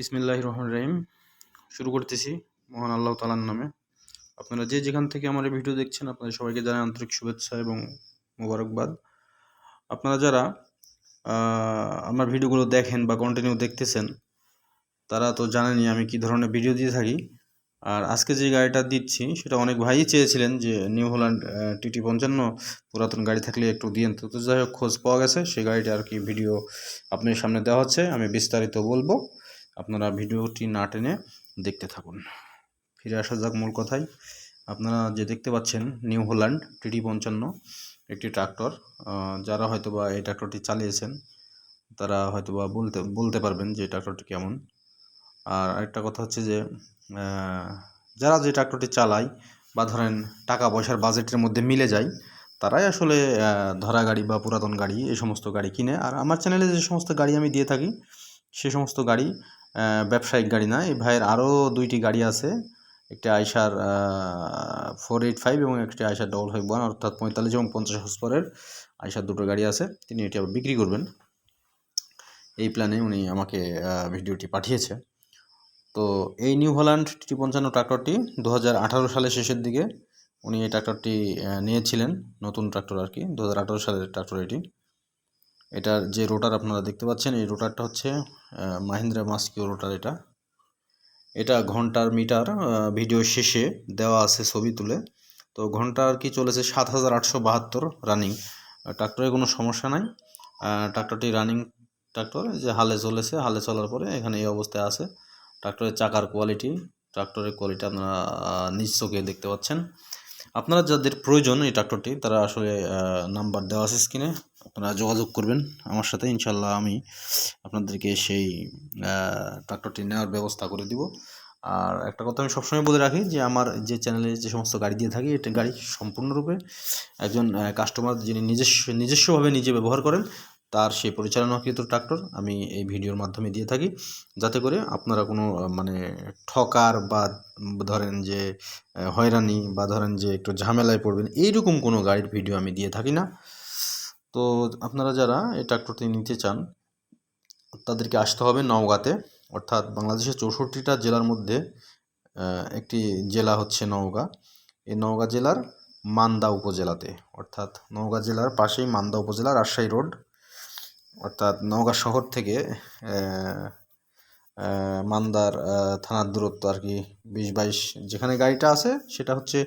বিসমিল্লাহ রহমান রহিম। শুরু করতেছি মহান আল্লাহ তালার নামে। আপনারা যে যেখান থেকে আমার এই ভিডিও দেখছেন, আপনাদের সবাইকে জানাই আন্তরিক শুভেচ্ছা এবং মোবারকবাদ। আপনারা যারা আমার ভিডিওগুলো দেখেন বা কন্টিনিউ দেখতেছেন, তারা তো জানেনই আমি কি ধরনের ভিডিও দিয়ে থাকি। আর আজকে যে গাড়িটা দিচ্ছি, সেটা অনেক ভাইই চেয়েছিলেন যে নিউ হল্যান্ড টিটি পঞ্চান্ন পুরাতন গাড়ি থাকলে একটু দিয়েন। তো যাই হোক, খোঁজ পাওয়া গেছে, সেই গাড়িটা আর কি ভিডিও আপনার সামনে দেওয়া হচ্ছে। আমি বিস্তারিত বলব। আপনারা ভিডিওটি না টেনে দেখতে থাকুন। ফিরে আসা যাক মূল কথায়। আপনারা যে দেখতে পাচ্ছেন, নিউ হল্যান্ড টিটি পঞ্চান্ন, একটি ট্রাক্টর। যারা হয়তোবা এই ট্রাক্টরটি চালিয়েছেন, তারা হয়তোবা বলতে বলতে পারবেন যে ট্রাক্টরটি কেমন। আর আরেকটা কথা হচ্ছে যে যারা যে ট্রাক্টরটি চালায় বা ধরেন টাকা পয়সার বাজেটের মধ্যে মিলে যায়, তারাই আসলে ধরা গাড়ি বা পুরাতন গাড়ি, এই সমস্ত গাড়ি কিনে। আর আমার চ্যানেলে যে সমস্ত গাড়ি আমি দিয়ে থাকি, সে সমস্ত গাড়ি ব্যবসায়িক গাড়ি না। এই ভাইয়ের আরও দুইটি গাড়ি আছে। একটি আইসার ফোর এইট ফাইভ এবং একটি আইসার ডবল ফাইভ ওয়ান, অর্থাৎ পঁয়তাল্লিশ এবং পঞ্চাশ হসপরের আইসার দুটো গাড়ি আছে। তিনি এটি আবার বিক্রি করবেন। এই প্ল্যানে উনি আমাকে ভিডিওটি পাঠিয়েছে। তো এই নিউ হল্যান্ড টি পঞ্চান্ন ট্রাক্টরটি দু হাজার আঠারো সালের শেষের দিকে উনি এই ট্রাক্টরটি নিয়েছিলেন। নতুন ট্রাক্টর আর কি দু হাজার আঠারো সালের ট্রাক্টর এটি। এটার যে রোটার আপনারা দেখতে পাচ্ছেন, এই রোটারটা হচ্ছে মাহিন্দ্রা মাস্কিও রোটার এটা। এটা ঘণ্টার মিটার ভিডিও শেষে দেওয়া আছে ছবি তুলে। তো ঘণ্টা আর কি চলেছে? সাত হাজার আটশো বাহাত্তর রানিং। ট্রাক্টরে কোনো সমস্যা নাই। ট্রাক্টরটি রানিং ট্রাক্টর যে হালে চলেছে, হালে চলার পরে এখানে এই অবস্থায় আছে। ট্রাক্টরের চাকার কোয়ালিটি, ট্রাক্টরের কোয়ালিটি আপনারা নিজ চোখে দেখতে পাচ্ছেন। আপনারা যাদের প্রয়োজন এই ট্রাক্টরটি তারা আসলে নাম্বার দেওয়া আছে স্ক্রিনে আপনারা যোগাযোগ করবেন আমার সাথে ইনশাল্লাহ আমি আপনাদেরকে সেই ট্রাক্টরটি নেওয়ার ব্যবস্থা করে দিব। আর একটা কথা আমি সবসময় বলে রাখি যে, আমার যে চ্যানেলে যে সমস্ত গাড়ি দিয়ে থাকি, এটা গাড়ি সম্পূর্ণরূপে একজন কাস্টমার যিনি নিজস্ব, নিজস্বভাবে নিজে ব্যবহার করেন তার সেই পরিচালনাকৃত ট্রাক্টর আমি এই ভিডিওর মাধ্যমে দিয়ে থাকি। যাতে করে আপনারা কোনো মানে ঠকার বা ধরেন যে হয়রানি বা ধরেন যে একটু ঝামেলায় পড়বেন, এইরকম কোনো গাড়ির ভিডিও আমি দিয়ে থাকি না। তো আপনারা যারা এই ট্রাক্টরটি নিতে চান, তাদেরকে আসতে হবে নওগাঁতে। অর্থাৎ বাংলাদেশের চৌষট্টিটা জেলার মধ্যে একটি জেলা হচ্ছে নওগাঁ। এই নওগাঁ জেলার মান্দা উপজেলাতে, অর্থাৎ নওগাঁ জেলার পাশেই মান্দা উপজেলা রাজশাহী রোড। অর্থাৎ নওগাঁ শহর থেকে মান্দার থানার দূরত্ব আর কি বিশ বাইশ, যেখানে গাড়িটা আছে সেটা হচ্ছে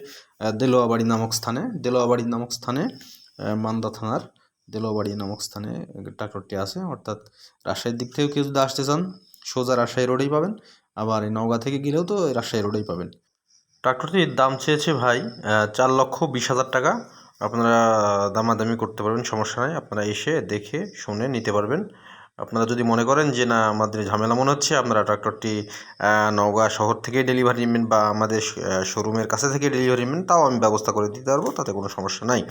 দেলোয়াবাড়ি নামক স্থানে, দেলোয়াবাড়ি নামক স্থানে মান্দা থানার দেলোয়াবাড়ি নামক স্থানে ট্রাক্টরটি আছে। অর্থাৎ রাজশাহীর দিক থেকেও কেউ যদি আসতে চান, সোজা রাজশাহী রোডেই পাবেন, আবার এই নওগাঁ থেকে গেলেও তো রাজশাহী রোডেই পাবেন। ট্রাক্টরটির দাম চেয়েছে ভাই চার লক্ষ বিশ হাজার টাকা। আপনারা দামাদামি করতে পারবেন, সমস্যা নাই। আপনারা এসে দেখে শুনে নিতে পারবেন। আপনারা যদি মনে করেন যে, না, আমাদের ঝামেলা মনে হচ্ছে, আপনারা ট্রাক্টরটি নওগাঁ শহর থেকে ডেলিভারি নেবেন বা আমাদের শোরুমের কাছে থেকে ডেলিভারি নেবেন তাও আমি ব্যবস্থা করে দিতে পারব, তাতে কোনো সমস্যা নাই।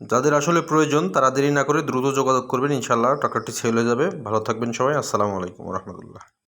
যাদের আসলে প্রয়োজন, তারা দেরি না করে দ্রুত যোগাযোগ করবেন ইনশাল্লাহ ট্রাক্টরটি সেল হয়ে যাবে। ভালো থাকবেন সবাই, আসসালামু আলাইকুম রহমতুল্লাহ।